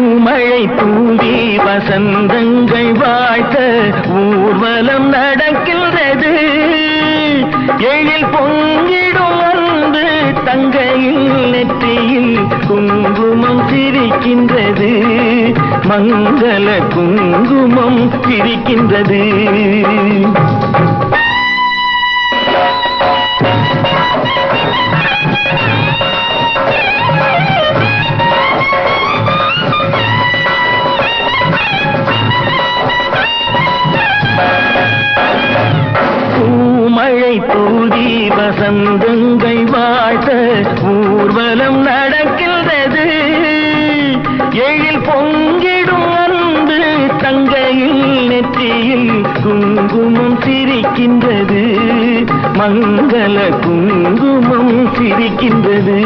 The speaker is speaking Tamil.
மழை தூவி வசந்தங்கள் வாழ்த்த ஊர்வலம் நடக்கின்றது. எழில் பொங்கிடும் அன்பு தங்கையில் நெற்றியில் குங்குமம் சிரிக்கின்றது. மங்கள குங்குமம் சிரிக்கின்றது. பூமழை தூதி வசந்தங்கள் வாழ்த்த ஊர்வலம் நடக்கின்றது. எழில் பொங்கிடும் அன்பு தங்கையில் நெற்றியில் குங்குமம் சிரிக்கின்றது. மங்கள குங்குமம் சிரிக்கின்றது.